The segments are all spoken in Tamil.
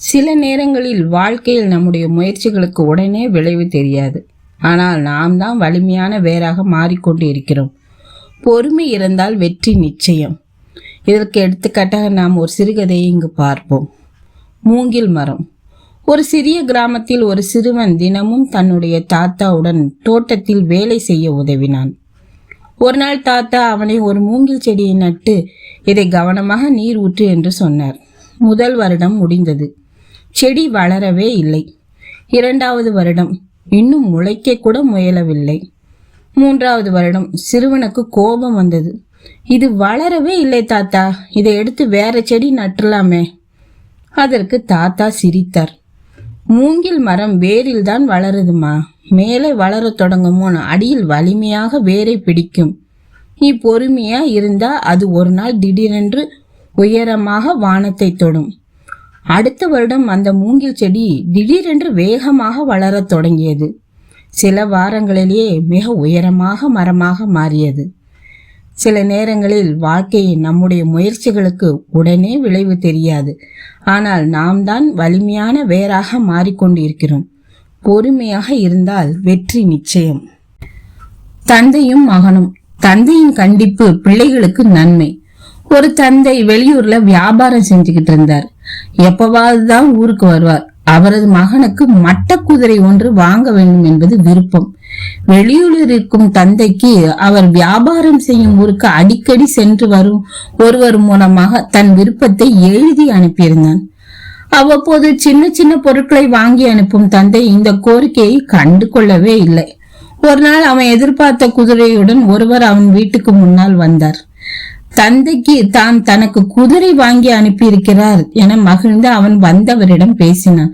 சில நேரங்களில் வாழ்க்கையில் நம்முடைய முயற்சிகளுக்கு உடனே விளைவு தெரியாது. ஆனால் நாம் தான் வலிமையான வேராக மாறிக்கொண்டு இருக்கிறோம். பொறுமை இருந்தால் வெற்றி நிச்சயம். இதற்கு எடுத்துக்காட்டாக நாம் ஒரு சிறுகதையை இங்கு பார்ப்போம். மூங்கில் மரம். ஒரு சிறிய கிராமத்தில் ஒரு சிறுவன் தினமும் தன்னுடைய தாத்தாவுடன் தோட்டத்தில் வேலை செய்ய உதவினான். ஒரு நாள் தாத்தா அவனை ஒரு மூங்கில் செடியை நட்டு இதை கவனமாக நீர் ஊற்று என்று சொன்னார். முதல் வருடம் முடிந்தது. செடி வளரவே இல்லை. இரண்டாவது வருடம் இன்னும் முளைக்க கூட முயலவில்லை. மூன்றாவது வருடம் சிறுவனுக்கு கோபம் வந்தது. இது வளரவே இல்லை தாத்தா. இதை எடுத்து வேற செடி நட்டுலாமே. அதற்கு தாத்தா சிரித்தார். மூங்கில் மரம் வேரில் தான் வளருதுமா? மேலே வளரத் தொடங்குமோன்னு அடியில் வலிமையாக வேரை பிடிக்கும். நீ பொறுமையா இருந்தா அது ஒரு நாள் திடீரென்று உயரமாக வானத்தை தொடும். அடுத்த வருடம் அந்த மூங்கில் செடி திடீரென்று வேகமாக வளரத் தொடங்கியது. சில வாரங்களிலேயே மிக உயரமாக மரமாக மாறியது. சில நேரங்களில் வாழ்க்கையை நம்முடைய முயற்சிகளுக்கு உடனே விளைவு தெரியாது. ஆனால் நாம் தான் வலிமையான வேராக மாறிக்கொண்டிருக்கிறோம். பொறுமையாக இருந்தால் வெற்றி நிச்சயம். தந்தையும் மகனும். தந்தையின் கண்டிப்பு பிள்ளைகளுக்கு நன்மை. ஒரு தந்தை வெளியூர்ல வியாபாரம் செஞ்சுக்கிட்டு இருந்தார். எப்பவாவது தான் ஊருக்கு வருவார். அவரது மகனுக்கு மட்ட குதிரை ஒன்று வாங்க வேண்டும் என்பது விருப்பம். வெளியூரில் இருக்கும் தந்தைக்கு அவர் வியாபாரம் செய்யும் ஊருக்கு அடிக்கடி சென்று வரும் ஒருவர் மூலமாக தன் விருப்பத்தை எழுதி அனுப்பியிருந்தான். அவ்வப்போது சின்ன சின்ன பொருட்களை வாங்கி அனுப்பும் தந்தை இந்த கோரிக்கையை கண்டு கொள்ளவே இல்லை. ஒரு நாள் அவன் எதிர்பார்த்த குதிரையுடன் ஒருவர் அவன் வீட்டுக்கு முன்னால் வந்தார். தந்தைக்கு தான் தனக்கு குதிரை வாங்கி அனுப்பியிருக்கிறார் என மகிழ்ந்து அவன் வந்தவரிடம் பேசினான்.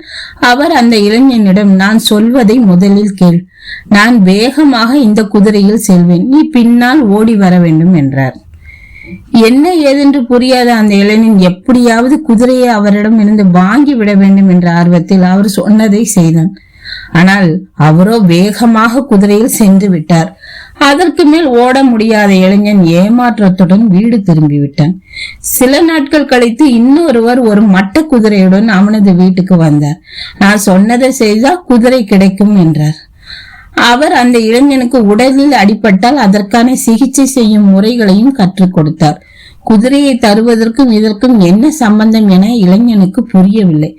அவர் அந்த இளைஞனிடம் நான் சொல்வதை முதலில் கேள். நான் வேகமாக இந்த குதிரையில் செல்வேன். நீ பின்னால் ஓடி வர வேண்டும் என்றார். என்ன ஏதென்று புரியாத அந்த இளைஞன் எப்படியாவது குதிரையை அவரிடம் இருந்து வாங்கி விட வேண்டும் என்ற ஆர்வத்தில் அவர் சொன்னதை செய்தான். ஆனால் அவரோ வேகமாக குதிரையில் சென்று விட்டார். அதற்கு மேல் ஓட முடியாத இளைஞன் ஏமாற்றத்துடன் வீடு திரும்பிவிட்டான். சில நாட்கள் கழித்து இன்னொருவர் ஒரு மட்ட குதிரையுடன் அவனது வீட்டுக்கு வந்தார். நான் சொன்னதை செய்தால் குதிரை கிடைக்கும் என்றார். அவர் அந்த இளைஞனுக்கு உடலில் அடிபட்டால் அதற்கான சிகிச்சை செய்யும் முறைகளையும் கற்றுக் கொடுத்தார். குதிரையை தருவதற்கும் இதற்கும் என்ன சம்பந்தம் என இளைஞனுக்கு புரியவில்லை.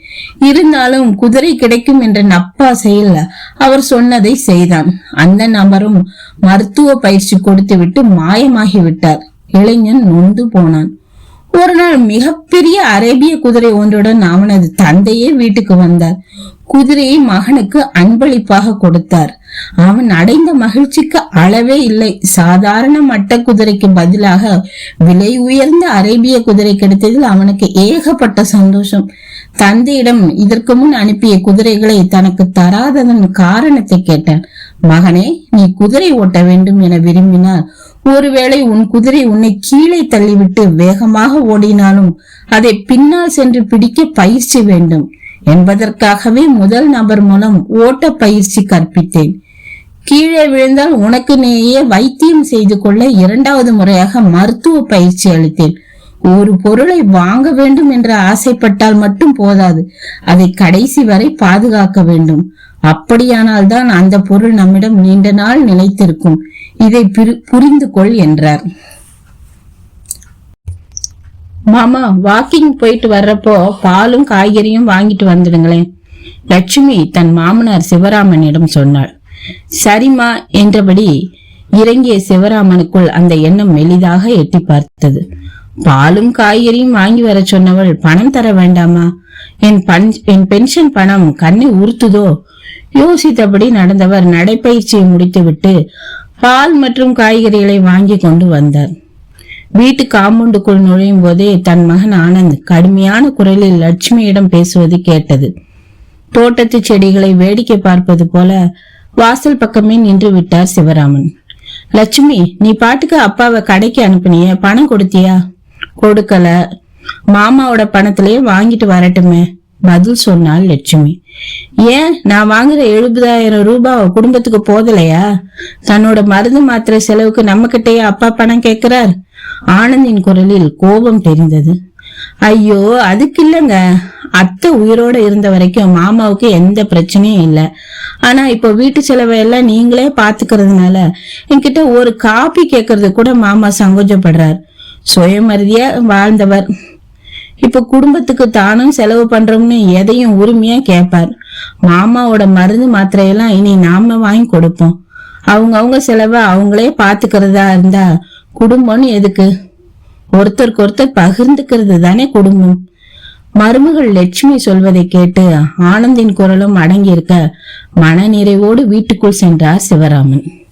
இருந்தாலும் குதிரை கிடைக்கும் என்ற நப்பாசையில் அவர் சொன்னதை செய்தான். அந்த நபரும் மருத்துவ பயிற்சி கொடுத்துவிட்டு மாயமாகி விட்டார் இளைஞன் நொந்து போனான். ஒரு நாள் மிகப்பெரிய அரேபிய குதிரை ஒன்றுடன் அவனது தந்தையே வீட்டுக்கு வந்தார். குதிரையை மகனுக்கு அன்பளிப்பாக கொடுத்தார். அவன் அடைந்த மகிழ்ச்சிக்கு அளவே இல்லை. சாதாரண மட்ட குதிரைக்கு பதிலாக விலை உயர்ந்த அரேபிய குதிரை கிடைத்ததில் அவனுக்கு ஏகப்பட்ட சந்தோஷம். தந்தையிடம் இதற்கு முன் அனுப்பிய குதிரைகளை தனக்கு தராததன் காரணத்தை கேட்டான். மகனே நீ குதிரை ஓட்ட வேண்டும் என விரும்பினார் ஒருவேளை உன் குதிரை உன்னை கீழே தள்ளிவிட்டு வேகமாக ஓடினாலும் அதை பின்னால் சென்று பிடிக்க பயிற்சி வேண்டும். என்பதற்காகவே முதல் நபர் மூலம் ஓட்ட பயிற்சி கற்பித்தேன். கீழே விழுந்தால் உனக்கு நேயே வைத்தியம் செய்து கொள்ள இரண்டாவது முறையாக மருத்துவ பயிற்சி அளித்தேன். ஒரு பொருளை வாங்க வேண்டும் என்று ஆசைப்பட்டால் மட்டும் போதாது. அதை கடைசி வரை பாதுகாக்க வேண்டும். அப்படியானால் தான் அந்த பொருள் நம்மிடம் நீண்ட நாள் நிலைத்திருக்கும். இதை புரிந்து கொள் என்றார். மாமா வாக்கிங் போயிட்டு வர்றப்போ பாலும் காய்கறியும் வாங்கிட்டு வந்துடுங்களேன். லட்சுமி தன் மாமனார் சிவராமனிடம் சொன்னாள். சரிமா என்றபடி இறங்கிய சிவராமனுக்குள் அந்த எண்ணம் மெலிதாக எட்டி பார்த்தது. பாலும் காய்கறியும் வாங்கி வர சொன்னவள் பணம் தர வேண்டாமா? என் பன் என் பென்ஷன் பணம் கண்ணை உறுத்துதோ? யோசித்தபடி நடந்தவர் நடைப்பயிற்சியை முடித்துவிட்டு பால் மற்றும் காய்கறிகளை வாங்கி கொண்டு வந்தார். வீட்டு காம்பவுண்டுக்குள் நுழையும் போதே தன் மகன் ஆனந்த் கடுமையான குரலில் லட்சுமியிடம் பேசுவது கேட்டது. தோட்டத்து செடிகளை வேடிக்கை பார்ப்பது போல வாசல் பக்கமே நின்று விட்டார் சிவராமன். லட்சுமி நீ பாட்டுக்கு அப்பாவை கடைக்கு அனுப்புனிய பணம் கொடுத்தியா? கொடுக்கல. மாமாவோட பணத்திலேயே வாங்கிட்டு வரட்டுமே பதில் சொன்னாள் லட்சுமி. ஏன்? நான் வாங்குற எழுபதாயிரம் ரூபாய் குடும்பத்துக்கு போதலையா? தன்னோட மருந்து மாத்திரை செலவுக்கு நம்ம கிட்டேயே அப்பா பணம் கேட்கிறார்? ஆனந்தின் குரலில் கோபம் தெரிந்தது. ஐயோ அதுக்கு இல்லைங்க. அத்தை உயிரோட இருந்த வரைக்கும் மாமாவுக்கு எந்த பிரச்சனையும் இல்லை. ஆனா இப்போ வீட்டு செலவை எல்லாம் நீங்களே பாத்துக்கிறதுனால என்கிட்ட ஒரு காப்பி கேட்கறது கூட மாமா சங்கோஜப்படுறார். சுயமரியா வாழ்ந்தவர். இப்ப குடும்பத்துக்கு தானும் செலவு பண்றோம்னு எதையும் உரிமையா கேட்பார் மாமாவோட மருந்து மாத்திரையெல்லாம் இனி நாம வாங்கி கொடுப்போம். அவங்க அவங்க செலவை அவங்களே பாத்துக்கிறதா இருந்தா குடும்பம்னு எதுக்கு? ஒருத்தருக்கு ஒருத்தர் பகிர்ந்துக்கிறது தானே குடும்பம். மருமகள் லட்சுமி சொல்வதை கேட்டு ஆனந்தின் குரலும் அடங்கியிருக்க மனநிறைவோடு வீட்டுக்குள் சென்றார் சிவராமன்.